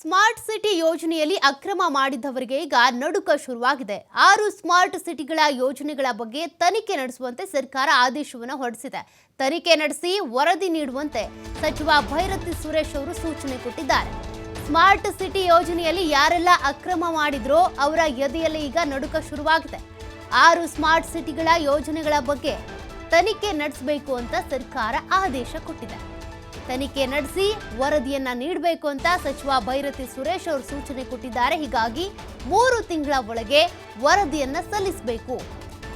Smart city ಯೋಜನೆಯಲ್ಲಿ ಅಕ್ರಮ ಮಾಡಿದವರಿಗೆ ಈಗ ನಡುಕ ಶುರುವಾಗಿದೆ. ಆರು ಸ್ಮಾರ್ಟ್ ಸಿಟಿಗಳ ಯೋಜನೆಗಳ ಬಗ್ಗೆ ತನಿಖೆ ನಡೆಸುವಂತೆ ಸರ್ಕಾರ ಆದೇಶವನ್ನು ಹೊರಡಿಸಿದೆ. ತನಿಖೆ ನಡೆಸಿ ವರದಿ ನೀಡುವಂತೆ ಸಚಿವ ಭೈರತಿ ಸುರೇಶ್ ಅವರು ಸೂಚನೆ ಕೊಟ್ಟಿದ್ದಾರೆ. ಸ್ಮಾರ್ಟ್ ಸಿಟಿ ಯೋಜನೆಯಲ್ಲಿ ಯಾರೆಲ್ಲ ಅಕ್ರಮ ಮಾಡಿದ್ರೋ ಅವರ ಎದೆಯಲ್ಲಿ ಈಗ ನಡುಕ ಶುರುವಾಗಿದೆ. ಆರು ಸ್ಮಾರ್ಟ್ ಸಿಟಿಗಳ ಯೋಜನೆಗಳ ಬಗ್ಗೆ ತನಿಖೆ ನಡೆಸಬೇಕು ಅಂತ ಸರ್ಕಾರ ಆದೇಶ ಕೊಟ್ಟಿದೆ. ತನಿಖೆ ನಡೆಸಿ ವರದಿಯನ್ನ ನೀಡಬೇಕು ಅಂತ ಸಚಿವ ಭೈರತಿ ಸುರೇಶ್ ಅವರು ಸೂಚನೆ ಕೊಟ್ಟಿದ್ದಾರೆ. ಹೀಗಾಗಿ ಮೂರು ತಿಂಗಳ ಒಳಗೆ ವರದಿಯನ್ನ ಸಲ್ಲಿಸಬೇಕು.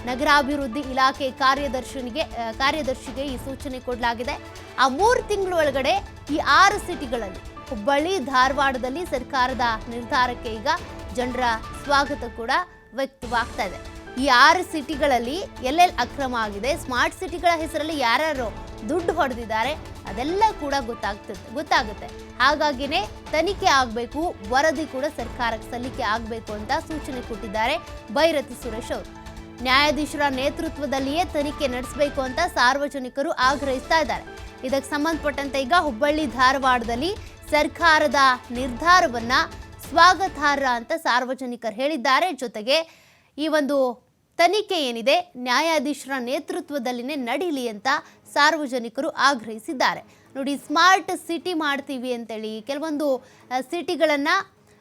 ನಗರಾಭಿವೃದ್ಧಿ ಇಲಾಖೆ ಕಾರ್ಯದರ್ಶಿನಿಗೆ ಕಾರ್ಯದರ್ಶಿಗೆ ಈ ಸೂಚನೆ ಕೊಡಲಾಗಿದೆ. ಆ ಮೂರು ತಿಂಗಳ ಒಳಗಡೆ ಈ ಆರು ಸಿಟಿಗಳಲ್ಲಿ ಹುಬ್ಬಳ್ಳಿ, ಧಾರವಾಡದಲ್ಲಿ ಸರ್ಕಾರದ ನಿರ್ಧಾರಕ್ಕೆ ಈಗ ಜನರ ಸ್ವಾಗತ ಕೂಡ ವ್ಯಕ್ತವಾಗ್ತಾ ಇದೆ. ಈ ಆರು ಸಿಟಿಗಳಲ್ಲಿ ಎಲ್ಲೆಲ್ಲಿ ಅಕ್ರಮ ಆಗಿದೆ, ಸ್ಮಾರ್ಟ್ ಸಿಟಿಗಳ ಹೆಸರಲ್ಲಿ ಯಾರ್ಯಾರು ದುಡ್ಡು ಹೊಡೆದಿದ್ದಾರೆ ಅದೆಲ್ಲ ಕೂಡ ಗೊತ್ತಾಗ್ತದೆ, ಗೊತ್ತಾಗುತ್ತೆ. ಹಾಗಾಗಿನೇ ತನಿಖೆ ಆಗಬೇಕು, ವರದಿ ಕೂಡ ಸರ್ಕಾರಕ್ಕೆ ಸಲ್ಲಿಕೆ ಆಗಬೇಕು ಅಂತ ಸೂಚನೆ ಕೊಟ್ಟಿದ್ದಾರೆ ಭೈರತಿ ಸುರೇಶ್ ಅವರು. ನ್ಯಾಯಾಧೀಶರ ನೇತೃತ್ವದಲ್ಲಿಯೇ ತನಿಖೆ ನಡೆಸಬೇಕು ಅಂತ ಸಾರ್ವಜನಿಕರು ಆಗ್ರಹಿಸ್ತಾ ಇದ್ದಾರೆ. ಇದಕ್ಕೆ ಸಂಬಂಧಪಟ್ಟಂತೆ ಈಗ ಹುಬ್ಬಳ್ಳಿ ಧಾರವಾಡದಲ್ಲಿ ಸರ್ಕಾರದ ನಿರ್ಧಾರವನ್ನ ಸ್ವಾಗತಾರ್ಹ ಅಂತ ಸಾರ್ವಜನಿಕರು ಹೇಳಿದ್ದಾರೆ. ಜೊತೆಗೆ ಈ ಒಂದು ತನಿಖೆ ಏನಿದೆ? ನ್ಯಾಯಾಧೀಶರ ನೇತೃತ್ವದಲ್ಲಿನೇ ನಡೀಲಿ ಅಂತ ಸಾರ್ವಜನಿಕರು ಆಗ್ರಹಿಸಿದ್ದಾರೆ. ನೋಡಿ, ಸ್ಮಾರ್ಟ್ ಸಿಟಿ ಮಾಡ್ತೀವಿ ಅಂತೇಳಿ ಕೆಲವೊಂದು ಸಿಟಿಗಳನ್ನು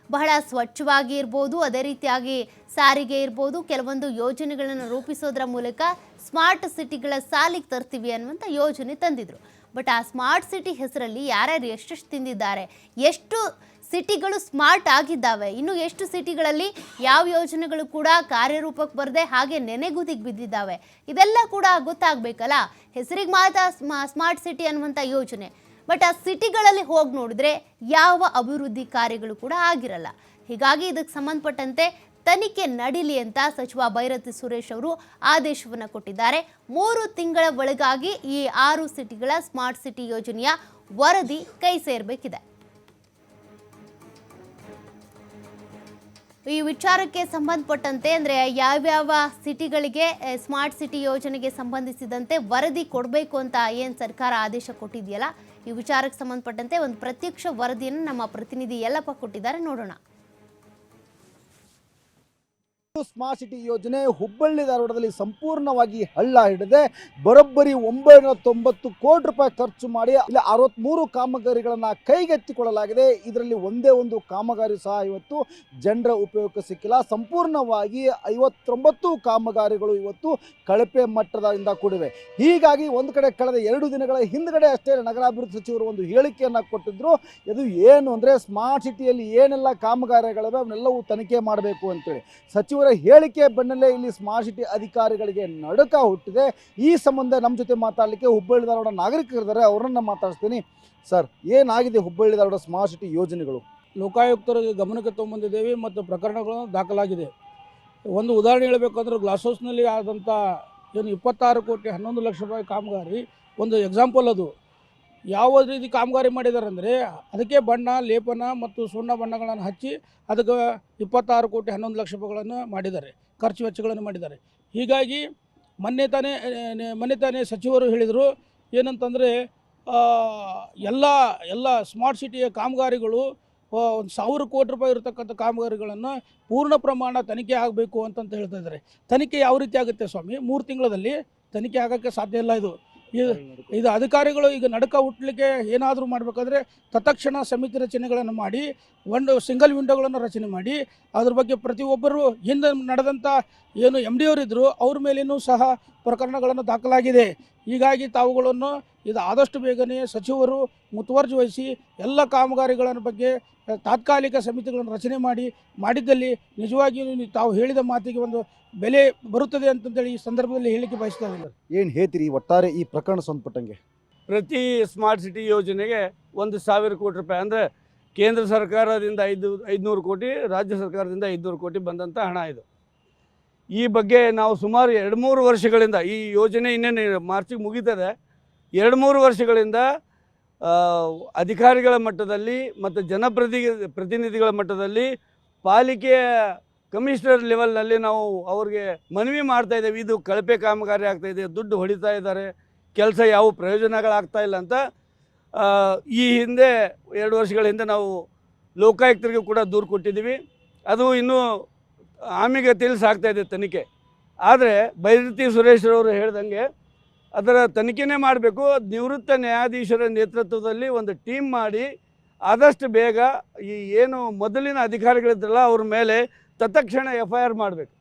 ಬಹಳ ಸ್ವಚ್ಛವಾಗಿ ಇರ್ಬೋದು, ಅದೇ ರೀತಿಯಾಗಿ ಸಾರಿಗೆ ಇರ್ಬೋದು, ಕೆಲವೊಂದು ಯೋಜನೆಗಳನ್ನು ರೂಪಿಸೋದ್ರ ಮೂಲಕ ಸ್ಮಾರ್ಟ್ ಸಿಟಿಗಳ ಸಾಲಿಗೆ ತರ್ತೀವಿ ಅನ್ನುವಂಥ ಯೋಜನೆ ತಂದಿದ್ರು. ಬಟ್ ಆ ಸ್ಮಾರ್ಟ್ ಸಿಟಿ ಹೆಸರಲ್ಲಿ ಯಾರ್ಯಾರು ಎಷ್ಟೆಷ್ಟು ತಿಂದಿದ್ದಾರೆ, ಎಷ್ಟು ಸಿಟಿಗಳು ಸ್ಮಾರ್ಟ್ ಆಗಿದ್ದಾವೆ. ಇನ್ನು ಎಷ್ಟು ಸಿಟಿಗಳಲ್ಲಿ ಯಾವ ಯೋಜನೆಗಳು ಕೂಡ ಕಾರ್ಯರೂಪಕ್ಕೆ ಬರದೆ ಹಾಗೆ ನೆನೆಗುದಿಗೆ ಬಿದ್ದಿದ್ದಾವೆ. ಇದೆಲ್ಲ ಕೂಡ ಗೊತ್ತಾಗಬೇಕಲ್ಲ? ಹೆಸರಿಗೆ ಮಾತ್ರ ಸ್ಮಾ- ಸ್ಮಾರ್ಟ್ ಸಿಟಿ ಅನ್ನುವಂಥ ಯೋಜನೆ. ಬಟ್ ಆ ಸಿಟಿಗಳಲ್ಲಿ ಹೋಗಿ ನೋಡಿದ್ರೆ ಯಾವ ಅಭಿವೃದ್ಧಿ ಕಾರ್ಯಗಳು ಕೂಡ ಆಗಿರಲ್ಲ. ಹೀಗಾಗಿ ಇದಕ್ಕೆ ಸಂಬಂಧಪಟ್ಟಂತೆ ತನಿಖೆ ನಡೀಲಿ ಅಂತ ಸಚಿವ ಭೈರತಿ ಸುರೇಶ್ ಅವರು ಆದೇಶವನ್ನು ಕೊಟ್ಟಿದ್ದಾರೆ. ಮೂರು ತಿಂಗಳ ಒಳಗಾಗಿ ಈ ಆರು ಸಿಟಿಗಳ ಸ್ಮಾರ್ಟ್ ಸಿಟಿ ಯೋಜನೆಯ ವರದಿ ಕೈ ಸೇರಬೇಕಿದೆ. ಈ ವಿಚಾರಕ್ಕೆ ಸಂಬಂಧಪಟ್ಟಂತೆ, ಅಂದರೆ ಯಾವ್ಯಾವ ಸಿಟಿಗಳಿಗೆ ಸ್ಮಾರ್ಟ್ ಸಿಟಿ ಯೋಜನೆಗೆ ಸಂಬಂಧಿಸಿದಂತೆ ವರದಿ ಕೊಡಬೇಕು ಅಂತ ಏನು ಸರ್ಕಾರ ಆದೇಶ ಕೊಟ್ಟಿದೆಯಲ್ಲ, ಈ ವಿಚಾರಕ್ಕೆ ಸಂಬಂಧಪಟ್ಟಂತೆ ಒಂದು ಪ್ರತ್ಯಕ್ಷ ವರದಿಯನ್ನು ನಮ್ಮ ಪ್ರತಿನಿಧಿ ಯಲ್ಲಪ್ಪ ಕೊಟ್ಟಿದ್ದಾರೆ. ನೋಡೋಣ. ಸ್ಮಾರ್ಟ್ ಸಿಟಿ ಯೋಜನೆ ಹುಬ್ಬಳ್ಳಿ ಧಾರವಾಡದಲ್ಲಿ ಸಂಪೂರ್ಣವಾಗಿ ಹಳ್ಳ ಹಿಡಿದೆ. ಬರೋಬ್ಬರಿ ಒಂಬೈನೂರ ಕೋಟಿ ರೂಪಾಯಿ ಖರ್ಚು ಮಾಡಿ ಇಲ್ಲಿ ಅರವತ್ಮೂರು ಕಾಮಗಾರಿಗಳನ್ನ ಕೈಗೆತ್ತಿಕೊಳ್ಳಲಾಗಿದೆ. ಇದರಲ್ಲಿ ಒಂದೇ ಒಂದು ಕಾಮಗಾರಿ ಸಹ ಇವತ್ತು ಜನರ ಉಪಯೋಗಕ್ಕೆ ಸಿಕ್ಕಿಲ್ಲ. ಸಂಪೂರ್ಣವಾಗಿ ಐವತ್ತೊಂಬತ್ತು ಕಾಮಗಾರಿಗಳು ಇವತ್ತು ಕಳಪೆ ಮಟ್ಟದಿಂದ ಕೂಡಿವೆ. ಹೀಗಾಗಿ ಒಂದು ಕಡೆ ಕಳೆದ ಎರಡು ದಿನಗಳ ಹಿಂದ್ಗಡೆ ಅಷ್ಟೇ ನಗರಾಭಿವೃದ್ಧಿ ಸಚಿವರು ಒಂದು ಹೇಳಿಕೆಯನ್ನ ಕೊಟ್ಟಿದ್ರು. ಇದು ಏನು ಅಂದ್ರೆ ಸ್ಮಾರ್ಟ್ ಸಿಟಿಯಲ್ಲಿ ಏನೆಲ್ಲ ಕಾಮಗಾರಿಗಳಿವೆ, ಅವನ್ನೆಲ್ಲವೂ ತನಿಖೆ ಮಾಡಬೇಕು ಅಂತೇಳಿ. ಸಚಿವರ ಹೇಳಿಕೆ ಬೆನ್ನಲ್ಲೇ ಇಲ್ಲಿ ಸ್ಮಾರ್ಟ್ ಸಿಟಿ ಅಧಿಕಾರಿಗಳಿಗೆ ನಡುಕ ಹುಟ್ಟಿದೆ. ಈ ಸಂಬಂಧ ನಮ್ಮ ಜೊತೆ ಮಾತಾಡಲಿಕ್ಕೆ ಹುಬ್ಬಳ್ಳಿ ಧಾರವಾಡ ನಾಗರಿಕರಿದ್ದಾರೆ ಅವರನ್ನು ಮಾತಾಡ್ತೀನಿ ಸರ್, ಏನಾಗಿದೆ ಹುಬ್ಬಳ್ಳಿ ಧಾರವಾಡ ಸ್ಮಾರ್ಟ್ ಸಿಟಿ ಯೋಜನೆಗಳು? ಲೋಕಾಯುಕ್ತರಿಗೆ ಗಮನಕ್ಕೆ ತೊಗೊಂಬಂದಿದ್ದೇವೆ ಮತ್ತು ಪ್ರಕರಣಗಳನ್ನು ದಾಖಲಾಗಿದೆ. ಒಂದು ಉದಾಹರಣೆ ಹೇಳಬೇಕಂದ್ರೆ ಗ್ಲಾಸ್ ಹೌಸ್ನಲ್ಲಿ ಆದಂಥ ಏನು ಇಪ್ಪತ್ತಾರು ಕೋಟಿ ಹನ್ನೊಂದು ಲಕ್ಷ ರೂಪಾಯಿ ಕಾಮಗಾರಿ ಒಂದು ಎಕ್ಸಾಂಪಲ್ ಅದು. ಯಾವ ರೀತಿ ಕಾಮಗಾರಿ ಮಾಡಿದ್ದಾರೆ ಅಂದರೆ ಅದಕ್ಕೆ ಬಣ್ಣ, ಲೇಪನ ಮತ್ತು ಸುಣ್ಣ ಬಣ್ಣಗಳನ್ನು ಹಚ್ಚಿ ಅದಕ್ಕೆ ಇಪ್ಪತ್ತಾರು ಕೋಟಿ ಹನ್ನೊಂದು ಲಕ್ಷ ರೂಪಾಯಿಗಳನ್ನು ಮಾಡಿದ್ದಾರೆ, ಖರ್ಚು ವೆಚ್ಚಗಳನ್ನು ಮಾಡಿದ್ದಾರೆ. ಹೀಗಾಗಿ ಮೊನ್ನೆ ತಾನೇ ಮೊನ್ನೆ ತಾನೇ ಸಚಿವರು ಹೇಳಿದರು, ಏನಂತಂದರೆ ಎಲ್ಲ ಎಲ್ಲ ಸ್ಮಾರ್ಟ್ ಸಿಟಿಯ ಕಾಮಗಾರಿಗಳು ಒಂದು ಸಾವಿರ ಕೋಟಿ ರೂಪಾಯಿ ಇರತಕ್ಕಂಥ ಕಾಮಗಾರಿಗಳನ್ನು ಪೂರ್ಣ ಪ್ರಮಾಣ ತನಿಖೆ ಆಗಬೇಕು ಅಂತಂತ ಹೇಳ್ತಾ ಇದ್ದಾರೆ. ತನಿಖೆ ಯಾವ ರೀತಿ ಆಗುತ್ತೆ ಸ್ವಾಮಿ? ಮೂರು ತಿಂಗಳಲ್ಲಿ ತನಿಖೆ ಆಗೋಕ್ಕೆ ಸಾಧ್ಯ ಇಲ್ಲ ಇದು. ಇದು ಇದು ಅಧಿಕಾರಿಗಳು ಈಗ ನಡಕ ಹುಟ್ಟಲಿಕ್ಕೆ ಏನಾದರೂ ಮಾಡಬೇಕಾದ್ರೆ ತತ್ಕ್ಷಣ ಸಮಿತಿ ರಚನೆಗಳನ್ನು ಮಾಡಿ ಒಂದು ಸಿಂಗಲ್ ವಿಂಡೋಗಳನ್ನು ರಚನೆ ಮಾಡಿ ಅದ್ರ ಬಗ್ಗೆ ಪ್ರತಿಯೊಬ್ಬರು ಹಿಂದೆ ನಡೆದಂಥ ಏನು ಎಂ ಡಿ ಅವರಿದ್ದರು ಅವ್ರ ಮೇಲೇನೂ ಸಹ ಪ್ರಕರಣಗಳನ್ನು ದಾಖಲಾಗಿದೆ. ಹೀಗಾಗಿ ತಾವುಗಳನ್ನು ಇದು ಆದಷ್ಟು ಬೇಗನೆ ಸಚಿವರು ಮುತುವರ್ಜಿ ವಹಿಸಿ ಎಲ್ಲ ಕಾಮಗಾರಿಗಳ ಬಗ್ಗೆ ತಾತ್ಕಾಲಿಕ ಸಮಿತಿಗಳನ್ನು ರಚನೆ ಮಾಡಿ ಮಾಡಿದ್ದಲ್ಲಿ ನಿಜವಾಗಿಯೂ ನೀವು ತಾವು ಹೇಳಿದ ಮಾತಿಗೆ ಒಂದು ಬೆಲೆ ಬರುತ್ತದೆ ಅಂತಂತೇಳಿ ಈ ಸಂದರ್ಭದಲ್ಲಿ ಹೇಳಿಕೆ ಬಯಸ್ತಾ ಇದ್ದಾರೆ ಏನು ಹೇಳ್ತೀರಿ ಒಟ್ಟಾರೆ ಈ ಪ್ರಕರಣ ಸಂಬಂಧಪಟ್ಟಂಗೆ ಪ್ರತಿ ಸ್ಮಾರ್ಟ್ ಸಿಟಿ ಯೋಜನೆಗೆ ಒಂದು ಸಾವಿರ ಕೋಟಿ ರೂಪಾಯಿ ಅಂದರೆ ಕೇಂದ್ರ ಸರ್ಕಾರದಿಂದ ಐದು ಐದುನೂರು ಕೋಟಿ ರಾಜ್ಯ ಸರ್ಕಾರದಿಂದ ಐದುನೂರು ಕೋಟಿ ಬಂದಂಥ ಹಣ ಇದು. ಈ ಬಗ್ಗೆ ನಾವು ಸುಮಾರು ಎರಡು ಮೂರು ವರ್ಷಗಳಿಂದ ಈ ಯೋಜನೆ ಇನ್ನೇನು ಮಾರ್ಚಿಗೆ ಮುಗಿತದೆ. ಎರಡು ಮೂರು ವರ್ಷಗಳಿಂದ ಅಧಿಕಾರಿಗಳ ಮಟ್ಟದಲ್ಲಿ ಮತ್ತು ಜನಪ್ರತಿ, ಪ್ರತಿನಿಧಿಗಳ ಮಟ್ಟದಲ್ಲಿ ಪಾಲಿಕೆಯ ಕಮಿಷನರ್ ಲೆವೆಲ್ನಲ್ಲಿ ನಾವು ಅವ್ರಿಗೆ ಮನವಿ ಮಾಡ್ತಾ ಇದ್ದೇವೆ. ಇದು ಕಳಪೆ ಕಾಮಗಾರಿ ಆಗ್ತಾಯಿದೆ ದುಡ್ಡು ಹೊಡಿತಾ ಇದ್ದಾರೆ, ಕೆಲಸ ಯಾವ ಪ್ರಯೋಜನಗಳಾಗ್ತಾ ಇಲ್ಲ ಅಂತ. ಈ ಹಿಂದೆ ಎರಡು ವರ್ಷಗಳ ಹಿಂದೆ ನಾವು ಲೋಕಾಯುಕ್ತರಿಗೂ ಕೂಡ ದೂರು ಕೊಟ್ಟಿದ್ದೀವಿ. ಅದು ಇನ್ನೂ ಸಾಗ್ತಾ ಇದೆ ತನಿಖೆ. ಆದರೆ ಬೈರತಿ ಸುರೇಶ್ ಅವರು ಹೇಳ್ದಂಗೆ ಅದರ ತನಿಖೆನೇ ಮಾಡಬೇಕು. ನಿವೃತ್ತ ನ್ಯಾಯಾಧೀಶರ ನೇತೃತ್ವದಲ್ಲಿ ಒಂದು ಟೀಮ್ ಮಾಡಿ ಆದಷ್ಟು ಬೇಗ ಈ ಏನು ಮೊದಲಿನ ಅಧಿಕಾರಿಗಳಿದ್ರಲ್ಲ ಅವ್ರ ಮೇಲೆ ತತ್ಕ್ಷಣ ಎಫ್ ಐ ಆರ್ ಮಾಡಬೇಕು.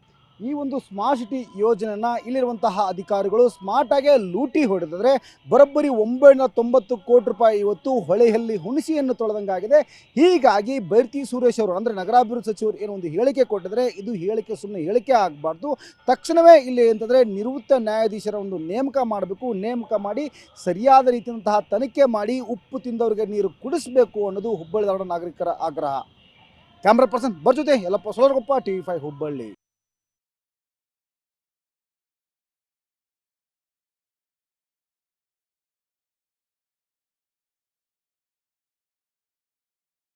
ಈ ಒಂದು ಸ್ಮಾರ್ಟ್ ಸಿಟಿ ಯೋಜನೆಯನ್ನು ಇಲ್ಲಿರುವಂತಹ ಅಧಿಕಾರಿಗಳು ಸ್ಮಾರ್ಟ್ ಆಗೇ ಲೂಟಿ ಹೊಡೆದಿದ್ರೆ ಬರೋಬ್ಬರಿ ಒಂಬೈನೂರ ತೊಂಬತ್ತು ಕೋಟಿ ರೂಪಾಯಿ ಇವತ್ತು ಹೊಳೆಯಲ್ಲಿ ಹುಣಸಿಯನ್ನು ತೊಳೆದಂಗಾಗಿದೆ. ಹೀಗಾಗಿ ಬೈರ್ತಿ ಸುರೇಶ್ ಅವರು ಅಂದರೆ ನಗರಾಭಿವೃದ್ಧಿ ಸಚಿವರು ಏನೋ ಒಂದು ಹೇಳಿಕೆ ಕೊಟ್ಟಿದ್ರೆ ಇದು ಹೇಳಿಕೆ ಸುಮ್ಮನೆ ಹೇಳಿಕೆ ಆಗಬಾರ್ದು. ತಕ್ಷಣವೇ ಇಲ್ಲಿ ಅಂತಂದರೆ ನಿವೃತ್ತ ನ್ಯಾಯಾಧೀಶರ ಒಂದು ನೇಮಕ ಮಾಡಬೇಕು. ನೇಮಕ ಮಾಡಿ ಸರಿಯಾದ ರೀತಿಯಂತಹ ತನಿಖೆ ಮಾಡಿ ಉಪ್ಪು ತಿಂದವರಿಗೆ ನೀರು ಕುಡಿಸಬೇಕು ಅನ್ನೋದು ಹುಬ್ಬಳ್ಳಿ ನಾಗರಿಕರ ಆಗ್ರಹ. Camera person ಬರ್ಜೊತೆ Yellappa Solaragoppa T V five Hubballi.